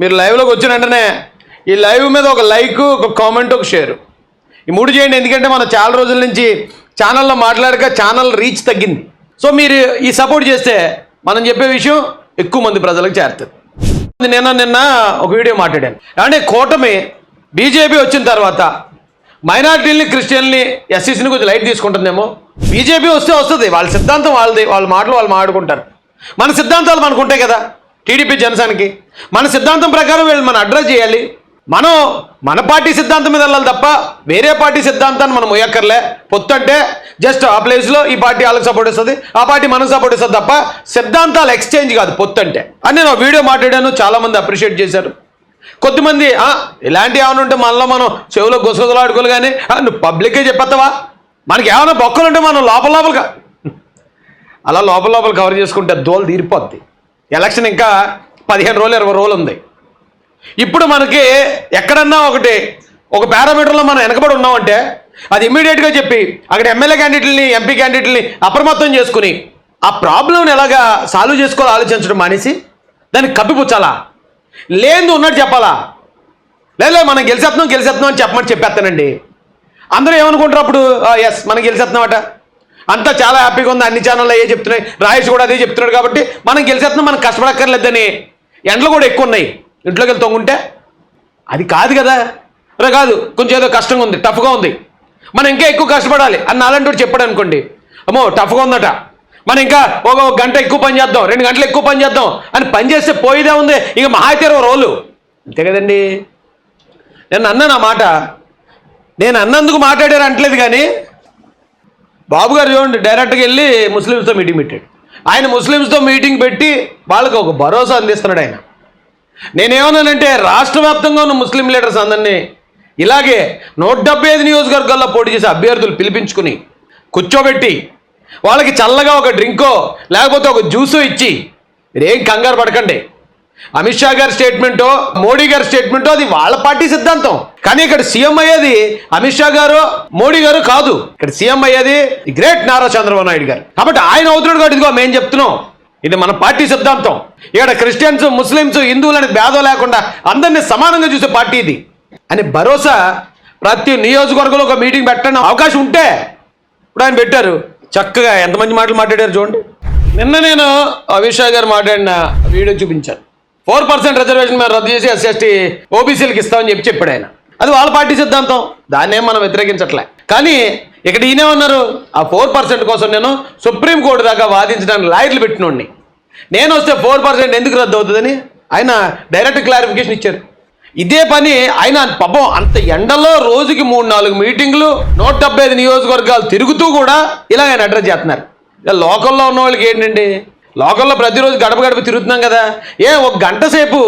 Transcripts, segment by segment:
మీరు లైవ్లోకి వచ్చిన వెంటనే ఈ లైవ్ మీద ఒక లైక్ ఒక కామెంట్ ఒక షేర్ ఈ మూడు చేయండి ఎందుకంటే మనం చాలా రోజుల నుంచి ఛానల్లో మాట్లాడక ఛానల్ రీచ్ తగ్గింది. సో మీరు ఈ సపోర్ట్ చేస్తే మనం చెప్పే విషయం ఎక్కువ మంది ప్రజలకు చేరుతుంది నిన్న నిన్న ఒక వీడియో మాట్లాడాను. అంటే కూటమి బీజేపీ వచ్చిన తర్వాత మైనార్టీలని క్రిస్టియన్ని ఎస్సీసీని కొంచెం లైట్ తీసుకుంటుందేమో. బీజేపీ వస్తే వస్తుంది వాళ్ళ సిద్ధాంతం వాళ్ళది వాళ్ళ మాటలు వాళ్ళు మాట్లాడుకుంటారు. మన సిద్ధాంతాలు మనకు ఉంటాయి కదా. టీడీపీ జనసేనకి. మన సిద్ధాంతం ప్రకారం వీళ్ళు మనం అడ్రస్ చేయాలి. మనం మన పార్టీ సిద్ధాంతం మీద వెళ్ళాలి తప్ప వేరే పార్టీ సిద్ధాంతాన్ని మనం మొయ్యక్కర్లే పొత్తు అంటే జస్ట్ ఆ ప్లేస్లో ఈ పార్టీ వాళ్ళకి సపోర్ట్ ఇస్తుంది ఆ పార్టీ మనకు సపోర్ట్ ఇస్తుంది తప్ప సిద్ధాంతాలు ఎక్స్చేంజ్ కాదు పొత్తు అంటే అని నేను వీడియో మాట్లాడాను చాలామంది అప్రిషియేట్ చేశారు. కొద్దిమంది ఇలాంటి ఏమైనా ఉంటే మనలో మనం చెవిలో గుసగుసలాడుకోలు కానీ నువ్వు పబ్లిక్కే చెప్పేస్తావా మనకి ఏమైనా బొక్కలు ఉంటే మనం లోపల లోపలగా అలా లోపల లోపల కవర్ చేసుకుంటే దోలు తీరిపోద్ది. ఎలక్షన్ ఇంకా పదిహేను రోజులు ఇరవై రోజులు ఉంది. ఇప్పుడు మనకి ఎక్కడన్నా ఒకటి ఒక పారామీటర్లో మనం వెనకబడి ఉన్నామంటే అది ఇమ్మీడియట్గా చెప్పి అక్కడ ఎమ్మెల్యే క్యాండిడేట్ని ఎంపీ క్యాండిడేట్ని అప్రమత్తం చేసుకుని ఆ ప్రాబ్లంని ఎలాగా సాల్వ్ చేసుకోవాలో ఆలోచించడం మానేసి దాన్ని కప్పిపుచ్చాలా? లేదు ఉన్నట్టు చెప్పాలా? లేదు మనం గెలిచేస్తున్నాం గెలిచేస్తున్నాం అని చెప్పమని చెప్పేస్తానండి. అందరూ ఏమనుకుంటారు అప్పుడు? ఎస్ మనం గెలిచేస్తున్నామట అంతా చాలా హ్యాపీగా ఉంది. అన్ని ఛానల్లో అయ్యే చెప్తున్నాయి? రాయేష్ కూడా అదే చెప్తున్నాడు కాబట్టి మనం గెలిచేస్తున్నాం మనం కష్టపడక్కర్లేదని ఎండలు కూడా ఎక్కువ ఉన్నాయి. ఇంట్లోకి వెళ్ళి తొంగుంటే అది కాదు కదా. రే కాదు కొంచెం ఏదో కష్టంగా ఉంది టఫ్గా ఉంది. మనం ఇంకా ఎక్కువ కష్టపడాలి అని నాలంటి చెప్పాడు అనుకోండి. అమ్మో టఫ్గా ఉందట. మనం ఇంకా ఒక గంట ఎక్కువ పని చేద్దాం రెండు గంటలు ఎక్కువ పని చేద్దాం అని పని చేస్తే పోయిదే ఉంది. ఇక మహా అయితే ఇరవై రోజులు అంతే కదండి. నేను అన్నాను ఆ మాట. నేను అన్నందుకు మాట్లాడారు అంటలేదు కానీ బాబు గారు చూడండి డైరెక్ట్గా వెళ్ళి ముస్లిమ్స్తో మీటింగ్ పెట్టాడు. ఆయన ముస్లిమ్స్తో మీటింగ్ పెట్టి వాళ్ళకి ఒక భరోసా అందిస్తున్నాడు ఆయన. నేనేమన్నానంటే రాష్ట్ర వ్యాప్తంగా ఉన్న ముస్లిం లీడర్స్ అందరినీ ఇలాగే నూట డెబ్బై ఐదు నియోజకవర్గాల్లో పోటీ చేసే అభ్యర్థులు పిలిపించుకుని కూర్చోబెట్టి వాళ్ళకి చల్లగా ఒక డ్రింకో లేకపోతే ఒక జ్యూసో ఇచ్చి మీరేం కంగారు పడకండి. అమిత్ షా గారి స్టేట్మెంటో మోడీ గారి స్టేట్మెంటో అది వాళ్ళ పార్టీ సిద్ధాంతం. కానీ ఇక్కడ సీఎం అయ్యేది అమిత్ షా గారు మోడీ గారు కాదు. ఇక్కడ సీఎం అయ్యేది గ్రేట్ నారా చంద్రబాబు నాయుడు గారు. కాబట్టి ఆయన అవుతున్నాడు కాబట్టి ఇదిగో మేము చెప్తున్నాం. ఇది మన పార్టీ సిద్ధాంతం. ఇక్కడ క్రిస్టియన్స్ ముస్లిమ్స్ హిందువులు అనే భేదం లేకుండా అందరినీ సమానంగా చూసే పార్టీ ఇది. అని భరోసా ప్రతి నియోజకవర్గంలో ఒక మీటింగ్ పెట్టడం అవకాశం ఉంటే ఇప్పుడు ఆయన పెట్టారు. చక్కగా ఎంతమంది మాటలు మాట్లాడారు చూడండి. నిన్న నేను అమిత్ షా గారు మాట్లాడిన వీడియో చూపించాను. ఫోర్ పర్సెంట్ రిజర్వేషన్ మీద రద్దు చేసి ఎస్సీ ఎస్టీ ఓబీసీలకు ఇస్తామని చెప్పి చెప్పాడు ఆయన. అది వాళ్ళ పార్టీ సిద్ధాంతం. దాన్నేం మనం వ్యతిరేకించట్లే. కానీ ఇక్కడ ఈయనేమన్నారు ఆ ఫోర్ పర్సెంట్ కోసం నేను సుప్రీంకోర్టు దాకా వాదించడానికి లాయర్లు పెట్టినోడిని. నేను వస్తే ఫోర్ పర్సెంట్ ఎందుకు రద్దు అవుతుందని ఆయన డైరెక్ట్ క్లారిఫికేషన్ ఇచ్చారు. ఇదే పని ఆయన పాపం అంత ఎండలో రోజుకి మూడు నాలుగు మీటింగ్లు నూట డెబ్బై ఐదు నియోజకవర్గాలు తిరుగుతూ కూడా ఇలా ఆయన అడ్రస్ చేస్తున్నారు. ఇలా లోకల్లో ఉన్న వాళ్ళకి ఏంటండి? లోకల్లో ప్రతిరోజు గడప గడప తిరుగుతున్నాం కదా. ఏ ఒక గంట సేపు.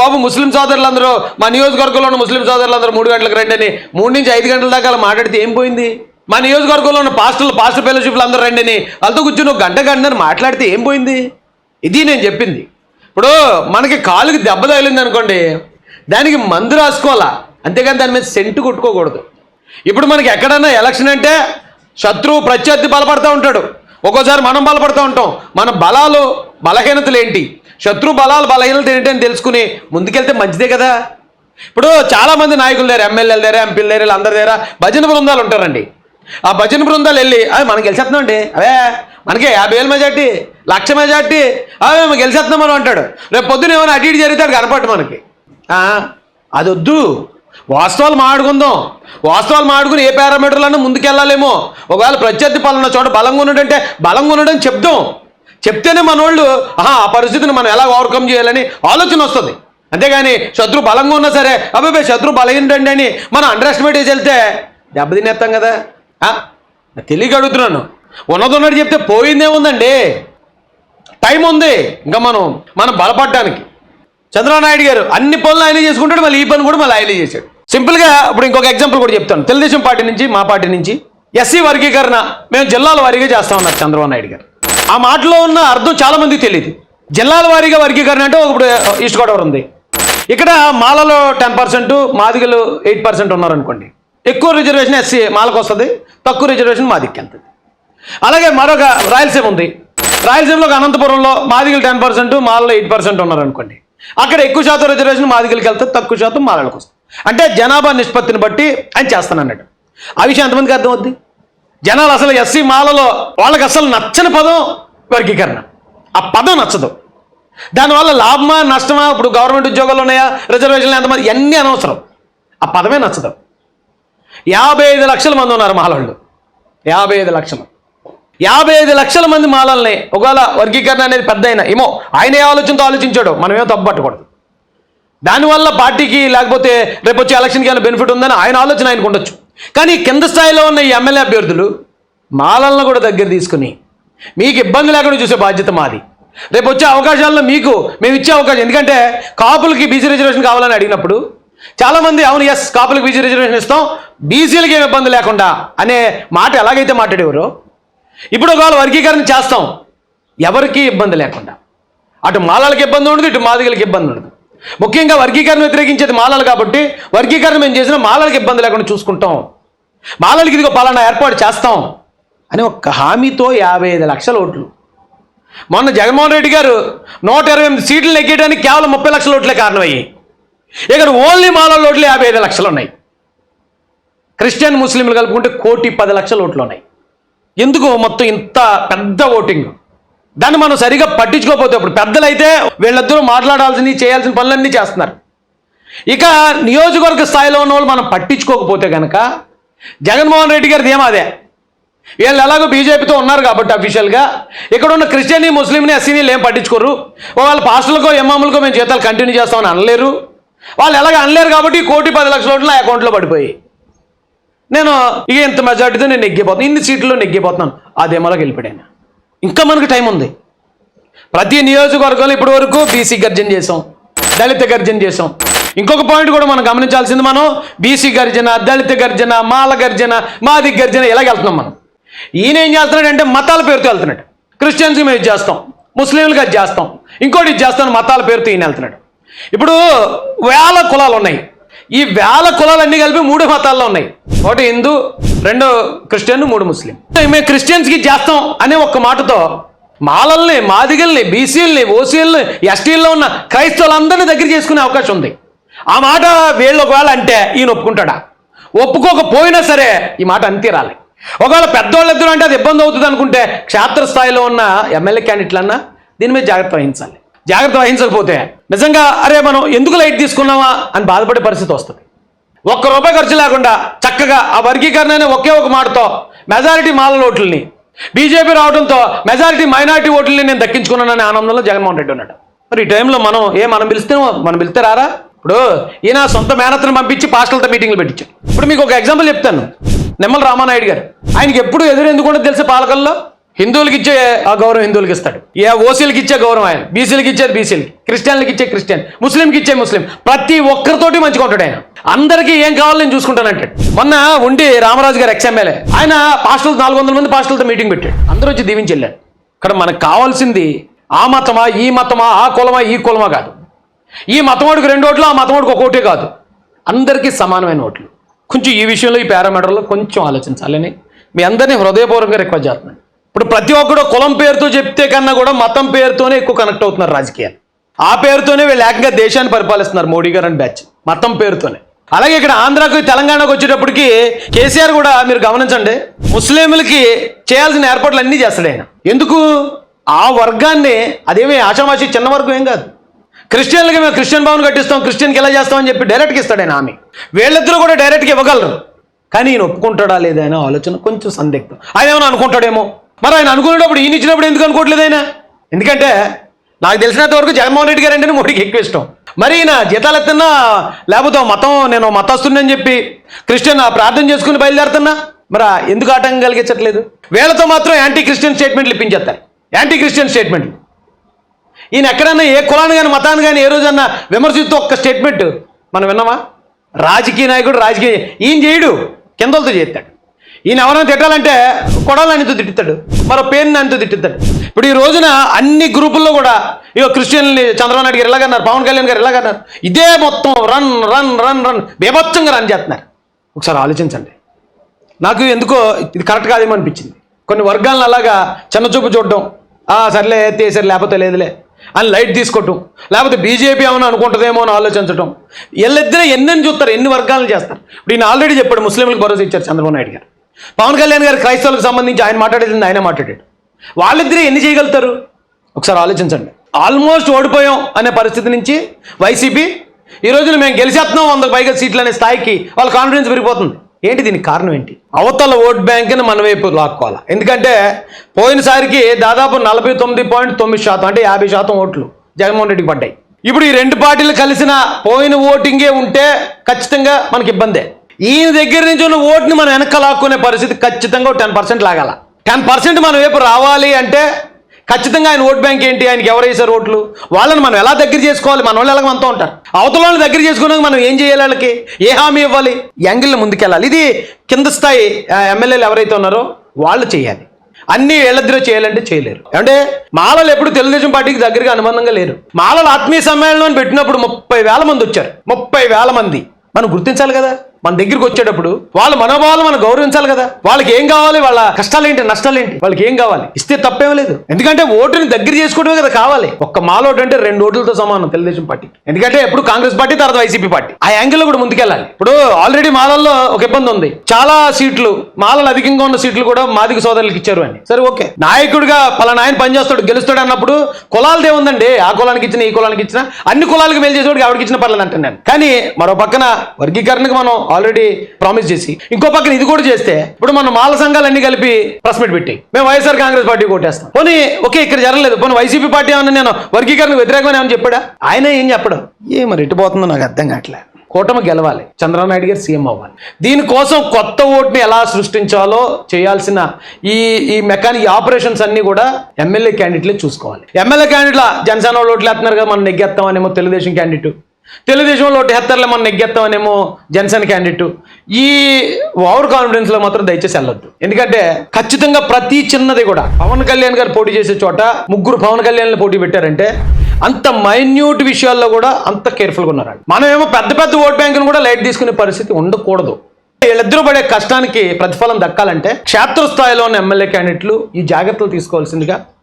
బాబు ముస్లిం సోదరులందరూ మా నియోజకవర్గంలో ఉన్న ముస్లిం సోదరులందరూ మూడు గంటలకు రండి అని మూడు నుంచి ఐదు గంటల దాకా అలా మాట్లాడితే ఏం పోయింది? మా నియోజకవర్గంలో ఉన్న పాస్టర్లు పాస్టర్ ఫెలోషిప్లు అందరూ రండి అని వాళ్ళతో కూర్చొని ఒక గంట గంటని మాట్లాడితే ఏం పోయింది? ఇది నేను చెప్పింది. ఇప్పుడు మనకి కాలుకి దెబ్బ తగిలింది అనుకోండి దానికి మందు రాసుకోవాలా? అంతేగాని దాని మీద సెంటు కొట్టుకోకూడదు. ఇప్పుడు మనకి ఎక్కడన్నా ఎలక్షన్ అంటే శత్రువు ప్రత్యర్థి బలపడతా ఉంటాడు. ఒక్కోసారి మనం బలపడుతూ ఉంటాం. మన బలాలు బలహీనతలు ఏంటి? శత్రు బలాలు బలహీనతలు ఏంటి అని తెలుసుకుని ముందుకెళ్తే మంచిదే కదా? ఇప్పుడు చాలామంది నాయకులు లేరు ఎమ్మెల్యేలు లేరు ఎంపీలు లేరు అందరి దగ్గర భజన బృందాలు ఉంటారండి. ఆ భజన బృందాలు వెళ్ళి అవి మనం గెలిచేస్తున్నామండి అవే మనకి యాభై వేల మెజార్టీ లక్ష మెజార్టీ. అవే మేము గెలిచేస్తున్నాం మనం అంటాడు. రేపు పొద్దున ఏమైనా అటు ఇటు జరిగితే అది కనపట్టు మనకి. అది వద్దు వాస్తవాలు మాడుకుందాం వాస్తవాలు మాడుకుని ఏ పారామీటర్లన్నా ముందుకెళ్ళాలేమో. ఒకవేళ ప్రత్యర్థి పాలన చోట బలంగా ఉన్నాడంటే బలంగా ఉండడం చెప్దాం. చెప్తేనే మన వాళ్ళు ఆహా ఆ పరిస్థితిని మనం ఎలా ఓవర్కమ్ చేయాలని ఆలోచన వస్తుంది. అంతేగాని శత్రు బలంగా ఉన్నా సరే అబ్బాయి శత్రు బలహీనండి అని మనం అండర్ ఎస్టిమేట్ చేసి వెళ్తే దెబ్బతినేస్తాం కదా. తెలియక అడుగుతున్నాను. ఉన్నది ఉన్నట్టు చెప్తే పోయిందే ఉందండి. టైం ఉంది. ఇంకా మనం మనం బలపడడానికి చంద్రబాబు నాయుడు గారు అన్ని పనులు ఆయన చేసుకుంటాడు మళ్ళీ ఈ పని కూడా మళ్ళీ ఆయనే చేశాడు. సింపుల్గా ఇప్పుడు ఇంకొక ఎగ్జాంపుల్ కూడా చెప్తాను. తెలుగుదేశం పార్టీ నుంచి మా పార్టీ నుంచి ఎస్సీ వర్గీకరణ మేము జిల్లాల వారీగా చేస్తా ఉన్నారు చంద్రబాబు నాయుడు గారు. ఆ మాటలో ఉన్న అర్థం చాలామందికి తెలియదు జిల్లాల వారీగా వర్గీకరణ అంటే ఇప్పుడు ఈస్ట్ గోదావరి ఉంది. ఇక్కడ మాలలో టెన్ పర్సెంట్ మాదిగలు ఎయిట్ పర్సెంట్ ఉన్నారనుకోండి. ఎక్కువ రిజర్వేషన్ ఎస్సీ మాలకు వస్తుంది తక్కువ రిజర్వేషన్ మాదికి వెళ్తుంది. అలాగే మరొక రాయలసీమ ఉంది. రాయలసీమలో అనంతపురంలో మాదిగలు టెన్ పర్సెంట్ మాలలో ఎయిట్ పర్సెంట్ ఉన్నారనుకోండి. అక్కడ ఎక్కువ శాతం రిజర్వేషన్ మాదిగలకి వెళ్తే తక్కువ శాతం మాలలకు వస్తుంది. అంటే జనాభా నిష్పత్తిని బట్టి ఆయన చేస్తానన్నాడు. ఆ విషయం ఎంతమందికి అర్థమవుద్ది? జనాలు అసలు ఎస్సీ మాలలో వాళ్ళకి అసలు నచ్చని పదం వర్గీకరణ. ఆ పదం నచ్చదు. దానివల్ల లాభమా నష్టమా ఇప్పుడు గవర్నమెంట్ ఉద్యోగాలు ఉన్నాయా రిజర్వేషన్లు ఎంతమంది ఇవన్నీ అనవసరం. ఆ పదమే నచ్చదు. యాభై ఐదు లక్షల మంది ఉన్నారు మాలవాళ్ళు యాభై ఐదు లక్షలు. యాభై ఐదు లక్షల మంది మాలల్ని ఒకవేళ వర్గీకరణ అనేది పెద్ద అయినా ఏమో ఆయన ఏ ఆలోచనతో ఆలోచించాడు మనమేమో తప్పు పట్టకూడదు. దానివల్ల పార్టీకి లేకపోతే రేపు వచ్చే ఎలక్షన్కి ఏమైనా బెనిఫిట్ ఉందని ఆయన ఆలోచన ఆయనకు ఉండొచ్చు. కానీ కింద స్థాయిలో ఉన్న ఈ ఎమ్మెల్యే అభ్యర్థులు మాలలను కూడా దగ్గర తీసుకుని మీకు ఇబ్బంది లేకుండా చూసే బాధ్యత మాది. రేపు వచ్చే అవకాశాల్లో మీకు మేము ఇచ్చే అవకాశం. ఎందుకంటే కాపులకి బీసీ రిజర్వేషన్ కావాలని అడిగినప్పుడు చాలామంది అవును ఎస్ కాపులకు బీసీ రిజర్వేషన్ ఇస్తాం బీసీలకి ఏమి ఇబ్బంది లేకుండా అనే మాట ఎలాగైతే మాట్లాడేవారో ఇప్పుడు ఒకవేళ వర్గీకరణ చేస్తాం. ఎవరికి ఇబ్బంది లేకుండా. అటు మాలలకు ఇబ్బంది ఉండదు ఇటు మాదిగలకి ఇబ్బంది ఉండదు. ముఖ్యంగా వర్గీకరణ వ్యతిరేకించేది మాలలు కాబట్టి వర్గీకరణ మేము చేసిన మాలలకు ఇబ్బంది లేకుండా చూసుకుంటాం. మాలలకి ఇదిగో పలానా ఏర్పాటు చేస్తాం అని ఒక హామీతో యాభై ఐదు లక్షల ఓట్లు. మొన్న జగన్మోహన్ రెడ్డి గారు నూట ఇరవై ఎనిమిది సీట్లు నెగ్గేయడానికి కేవలం ముప్పై లక్షల ఓట్లే కారణమయ్యాయి. ఇక్కడ ఓన్లీ మాలల ఓట్లు యాభై ఐదు లక్షలు ఉన్నాయి. క్రిస్టియన్ ముస్లింలు కలుపుకుంటే కోటి పది లక్షల ఓట్లు ఉన్నాయి. ఎందుకు మొత్తం ఇంత పెద్ద ఓటింగ్? దాన్ని మనం సరిగా పట్టించుకోకపోతే ఇప్పుడు పెద్దలైతే వీళ్ళిద్దరూ మాట్లాడాల్సింది చేయాల్సిన పనులన్నీ చేస్తున్నారు. ఇక నియోజకవర్గ స్థాయిలో ఉన్న వాళ్ళు మనం పట్టించుకోకపోతే కనుక జగన్మోహన్ రెడ్డి గారిది ఏమో వీళ్ళు ఎలాగో బీజేపీతో ఉన్నారు కాబట్టి అఫీషియల్గా ఇక్కడ ఉన్న ముస్లింని ఎస్సీని ఏం పట్టించుకోరు. వాళ్ళ పాస్టర్లకో ఎమ్మాములకో మేము జీతాలు కంటిన్యూ చేస్తామని అనలేరు. వాళ్ళు ఎలాగ అనలేరు కాబట్టి కోటి పది లక్షల ఓట్లు ఆ అకౌంట్లో పడిపోయి నేను ఇక ఇంత మెజార్టీతో నేను నెగ్గిపోతున్నాను ఇన్ని సీట్లలో నెగ్గిపోతున్నాను. అదేమోలా వెళ్ళిపోయాను. ఇంకా మనకు టైం ఉంది. ప్రతి నియోజకవర్గంలో ఇప్పటి వరకు బీసీ గర్జన చేసాం దళిత గర్జన చేసాం ఇంకొక పాయింట్ కూడా మనం గమనించాల్సింది మనం బీసీ గర్జన దళిత గర్జన మాల గర్జన మాది గర్జన ఇలాగ వెళ్తున్నాం మనం. ఈయన ఏం చేస్తున్నాడంటే మతాల పేరుతో వెళ్తున్నాడు. క్రిస్టియన్స్కి మేము ఇది చేస్తాం ముస్లింలకు అది చేస్తాం ఇంకోటి ఇది చేస్తాను మతాల పేరుతో ఈయన వెళ్తున్నాడు. ఇప్పుడు వేల కులాలు ఉన్నాయి. ఈ వేల కులాలన్నీ కలిపి మూడు మతాల్లో ఉన్నాయి. ఒకటి హిందూ రెండు క్రిస్టియన్ మూడు ముస్లిం. మేము క్రిస్టియన్స్కి చేస్తాం అనే ఒక్క మాటతో మాలల్ని మాదిగల్ని బీసీల్ని ఓసీల్ని ఎస్టీల్లో ఉన్న క్రైస్తవులందరినీ దగ్గర చేసుకునే అవకాశం ఉంది. ఆ మాట వీళ్ళు ఒకవేళ అంటే ఈయన ఒప్పుకుంటాడా? ఒప్పుకోకపోయినా సరే ఈ మాట అంతీరాలి. ఒకవేళ పెద్దవాళ్ళిద్దరూ అంటే అది ఇబ్బంది అవుతుంది అనుకుంటే క్షేత్రస్థాయిలో ఉన్న ఎమ్మెల్యే క్యాండిడేట్లన్నా దీని మీద జాగ్రత్త వహించాలి. జాగ్రత్త వహించకపోతే నిజంగా అరే మనం ఎందుకు లైట్ తీసుకున్నామా అని బాధపడే పరిస్థితి వస్తుంది. ఒక్క రూపాయి ఖర్చు లేకుండా చక్కగా ఆ వర్గీకరణ ఒకే ఒక మాటతో మెజారిటీ మాల ఓట్లని బీజేపీ రావడంతో మెజారిటీ మైనారిటీ ఓట్లని నేను దక్కించుకున్నాననే ఆనందంలో జగన్మోహన్ రెడ్డి ఉన్నాడు. మరి ఈ టైంలో మనం ఏ మనం పిలిస్తే మనం పిలిస్తే రారా? ఇప్పుడు ఈయన సొంత మేనతను పంపించి పాస్టల్తో మీటింగ్లు పెట్టించాడు. ఇప్పుడు మీకు ఒక ఎగ్జాంపుల్ చెప్తాను. నిమ్మల రామానాయుడు గారు. ఆయనకి ఎప్పుడు ఎదురు ఎందుకు ఉండదు తెలిసే పాలకల్లో? హిందువులకి ఇచ్చే ఆ గౌరవం హిందువులకి ఇస్తాడు. ఏ ఓసీలకి ఇచ్చే గౌరవం ఆయన. బీసీలకి ఇచ్చేది బీసీలకి. క్రిస్టియన్లకి ఇచ్చే క్రిస్టియన్. ముస్లింకి ఇచ్చే ముస్లిం. ప్రతి ఒక్కరితోటి మంచిగా ఉంటాడు ఆయన. అందరికీ ఏం కావాలో నేను చూసుకుంటానంటాడు మొన్న ఉండి రామరాజు గారు ఎక్స్ఎమ్మెల్యే. ఆయన పాస్టల్ నాలుగు వందల మంది పాస్టల్తో మీటింగ్ పెట్టాడు. అందరూ వచ్చి దీవించి వెళ్ళాడు ఇక్కడ మనకు కావాల్సింది ఆ మతమా ఈ మతమా ఆ కులమా ఈ కులమా కాదు. ఈ మతమోడికి రెండు ఓట్లు ఆ మతమోడికి ఒక కాదు. అందరికీ సమానమైన ఓట్లు. కొంచెం ఈ విషయంలో ఈ పారామీటర్లో కొంచెం ఆలోచించాలని మీ అందరినీ హృదయపూర్వకంగా రిక్వెస్ట్ చేస్తున్నాను. ఇప్పుడు ప్రతి ఒక్కడు కులం పేరుతో చెప్తే కన్నా కూడా మతం పేరుతోనే ఎక్కువ కనెక్ట్ అవుతున్నారు రాజకీయాలు. ఆ పేరుతోనే వీళ్ళు ఏకంగా దేశాన్ని పరిపాలిస్తున్నారు మోడీ గారు అని బ్యాచ్ మతం పేరుతోనే. అలాగే ఇక్కడ ఆంధ్రాకు తెలంగాణకు వచ్చేటప్పటికి కేసీఆర్ కూడా మీరు గమనించండి ముస్లింలకి చేయాల్సిన ఏర్పాట్లు అన్నీ చేస్తాడు ఆయన. ఎందుకు? ఆ వర్గాన్ని అదేమీ ఆషామాషి చిన్న వర్గం ఏం కాదు. క్రిస్టియన్లకి మేము క్రిస్టియన్ భవన్ కట్టిస్తాం క్రిస్టియన్కి ఎలా చేస్తామని చెప్పి డైరెక్ట్గా ఇస్తాడు ఆయన హామీ. వీళ్ళిద్దరూ కూడా డైరెక్ట్గా ఇవ్వగలరు. కానీ ఈయన ఒప్పుకుంటాడా లేదా అనే ఆలోచన కొంచెం సందిగ్ధం. ఆయన ఏమైనా అనుకుంటాడేమో? మరి ఆయన అనుకునేటప్పుడు ఈయన ఇచ్చినప్పుడు ఎందుకు అనుకోవట్లేదు ఆయన? ఎందుకంటే నాకు తెలిసినంత వరకు జగన్మోహన్ రెడ్డి గారు అంటేనే మోడీకి ఎక్కువ ఇష్టం. మరి ఈయన జీతాలు ఎత్తున్నా లేకపోతే మతం నేను మతస్తుని చెప్పి క్రిస్టియన్ ప్రార్థన చేసుకుని బయలుదేరుతున్నా? మరి ఎందుకు ఆటంకం కలిగించట్లేదు? వీళ్ళతో మాత్రం యాంటీ క్రిస్టియన్ స్టేట్మెంట్లు ఇప్పించేస్తారు యాంటీ క్రిస్టియన్ స్టేట్మెంట్లు ఈయన ఎక్కడన్నా ఏ కులాన్ని కానీ మతాన్ని కానీ ఏ రోజన్నా విమర్శిస్తూ ఒక్క స్టేట్మెంట్ మనం విన్నామా? రాజకీయ నాయకుడు రాజకీయ ఈయన చేయడు. కిందలతో చేస్తాడు. ఈయన ఎవరైనా తిట్టాలంటే కొడాలనితో తిట్టుతాడు మరో పేరుని అంటూ తిట్టుతాడు ఇప్పుడు ఈ రోజున అన్ని గ్రూపుల్లో కూడా ఇగో క్రిస్టియన్ని చంద్రబాబు నాయుడు గారు ఇలాగన్నారు పవన్ కళ్యాణ్ గారు ఇలాగన్నారు. ఇదే మొత్తం రన్ రన్ రన్ రన్ బీభత్సంగా రన్ చేస్తున్నారు. ఒకసారి ఆలోచించండి. నాకు ఎందుకో ఇది కరెక్ట్ కాదేమో అనిపించింది. కొన్ని వర్గాలను అలాగా చిన్న చూపు చూడడం ఆ సర్లే సరే లేకపోతే లేదులే అని లైట్ తీసుకోవటం లేకపోతే బీజేపీ ఏమైనా అనుకుంటుందేమో అని ఆలోచించడం వీళ్ళిద్దరే ఎన్నెన్ని చూస్తారు ఎన్ని వర్గాలను చేస్తారు. ఇప్పుడు ఈయన ఆల్రెడీ చెప్పాడు ముస్లింలకు భరోసా ఇచ్చారు చంద్రబాబు నాయుడు గారు. పవన్ కళ్యాణ్ గారు క్రైస్తవులకు సంబంధించి ఆయన మాట్లాడేది ఆయన మాట్లాడాడు. వాళ్ళిద్దరే ఎన్ని చేయగలుగుతారు? ఒకసారి ఆలోచించండి. ఆల్మోస్ట్ ఓడిపోయాం అనే పరిస్థితి నుంచి వైసీపీ ఈ రోజున మేము గెలిచేస్తున్నాం వందకు పైగా సీట్లు అనే స్థాయికి వాళ్ళ కాన్ఫిడెన్స్ పెరిగిపోతుంది. ఏంటి దీనికి కారణం ఏంటి? అవతల ఓట్ బ్యాంక్ని మన వైపు లాక్కోవాలి? ఎందుకంటే పోయినసారికి దాదాపు నలభై తొమ్మిది పాయింట్ తొమ్మిది శాతం అంటే యాభై శాతం ఓట్లు జగన్మోహన్ రెడ్డికి పడ్డాయి. ఇప్పుడు ఈ రెండు పార్టీలు కలిసిన పోయిన ఓటింగే ఉంటే ఖచ్చితంగా మనకి ఇబ్బందే. ఈయన దగ్గర నుంచి ఉన్న ఓటుని మనం వెనకలాక్కునే పరిస్థితి ఖచ్చితంగా టెన్ పర్సెంట్ లాగాల. టెన్ పర్సెంట్ మనం వైపు రావాలి అంటే ఖచ్చితంగా ఆయన ఓట్ బ్యాంక్ ఏంటి? ఆయనకి ఎవరు వేసారు ఓట్లు? వాళ్ళని మనం ఎలా దగ్గర చేసుకోవాలి? మన వాళ్ళు ఎలా మనతో ఉంటారు? అవతల వాళ్ళని దగ్గర చేసుకున్నాక మనం ఏం చేయాలి వాళ్ళకి? ఏ హామీ ఇవ్వాలి? యాంగిల్లో ముందుకెళ్ళాలి. ఇది కింద స్థాయి ఎమ్మెల్యేలు ఎవరైతే ఉన్నారో వాళ్ళు చేయాలి. అన్ని వీళ్ళిద్దరూ చేయాలంటే చేయలేరు. అంటే మాలలు ఎప్పుడు తెలుగుదేశం పార్టీకి దగ్గరగా అనుబంధంగా లేరు. మాలలు ఆత్మీయ సమ్మేళనం పెట్టినప్పుడు ముప్పై వేల మంది వచ్చారు. ముప్పై వేల మంది. మనం గుర్తించాలి కదా. మన దగ్గరికి వచ్చేటప్పుడు వాళ్ళ మనోభావాలు మనం గౌరవించాలి కదా. వాళ్ళకి ఏం కావాలి? వాళ్ళ కష్టాలు ఏంటి నష్టాలు ఏంటి వాళ్ళకి ఏం కావాలి? ఇస్తే తప్పేం లేదు. ఎందుకంటే ఓటుని దగ్గర చేసుకోవడమే కదా కావాలి. ఒక్క మాలోటు అంటే రెండు ఓట్లతో సమానం తెలుగుదేశం పార్టీ. ఎందుకంటే ఎప్పుడు కాంగ్రెస్ పార్టీ తర్వాత వైసీపీ పార్టీ. ఆ యాంగిల్లో కూడా ముందుకెళ్ళాలి. ఇప్పుడు ఆల్రెడీ మాలల్లో ఒక ఇబ్బంది ఉంది. చాలా సీట్లు మాలలు అధికంగా ఉన్న సీట్లు కూడా మాదిక సోదరులకు ఇచ్చారు అని. సరే ఓకే. నాయకుడిగా పలానా ఆయన పనిచేస్తాడు గెలుస్తాడు అన్నప్పుడు కులాలదే ఉందండి. ఆ కులానికి ఇచ్చిన ఈ కులానికి ఇచ్చిన అన్ని కులాలకు మేలు చేసేవాడికి ఆవిడకి ఇచ్చిన పర్లేదు అంటాను నేను. కానీ మరో పక్కన వర్గీకరణకు మనం ఆల్రెడీ ప్రామిస్ చేసి. ఇంకో పక్కన ఇది కూడా చేస్తే ఇప్పుడు మనం మాల సంఘాలన్నీ కలిపి ప్రెస్ మీట్ పెట్టి మేము వైఎస్ఆర్ కాంగ్రెస్ పార్టీ కొట్టేస్తాం. పోనీ ఓకే ఇక్కడ జరగలేదు. పోనీ వైసీపీ పార్టీ ఏమన్నా నేను వర్గీకరణకు వ్యతిరేకమని ఏమని చెప్పాడా? ఆయన ఏం చెప్పడం? ఏ మరి ఎటు పోతుందో నాకు అర్థం కావట్లే. కూటమి గెలవాలి. చంద్రబాబు నాయుడు గారు సీఎం అవ్వాలి. దీనికోసం కొత్త ఓట్ని ఎలా సృష్టించాలో చేయాల్సిన ఈ ఈ మెకానిక్ ఆపరేషన్స్ అన్ని కూడా ఎమ్మెల్యే క్యాండిడేట్లే చూసుకోవాలి. ఎమ్మెల్యే క్యాండిడేట్ల జనసేన వాళ్ళు ఓట్లు వేస్తున్నారు కదా మనం నెగ్గేస్తామనేమో తెలుగుదేశం క్యాండిడేట్ తెలుగుదేశంలో ఓటు హెత్తర్లే మనం నెగ్గెత్తామనేమో జనసేన క్యాండిడేట్ ఈ ఓవర్ కాన్ఫిడెన్స్లో మాత్రం దయచేసి వెళ్ళొద్దు. ఎందుకంటే ఖచ్చితంగా ప్రతి చిన్నది కూడా పవన్ కళ్యాణ్ గారు పోటీ చేసే చోట ముగ్గురు పవన్ కళ్యాణ్ పోటీ పెట్టారంటే అంత మైన్యూట్ విషయాల్లో కూడా అంత కేర్ఫుల్గా ఉన్నారండి. మనమేమో పెద్ద పెద్ద ఓట్ బ్యాంకును కూడా లైట్ తీసుకునే పరిస్థితి ఉండకూడదు. వీళ్ళిద్దరూ పడే కష్టానికి ప్రతిఫలం దక్కాలంటే క్షేత్రస్థాయిలో ఉన్న ఎమ్మెల్యే క్యాండిడేట్లు ఈ జాగ్రత్తలు తీసుకోవాల్సిందిగా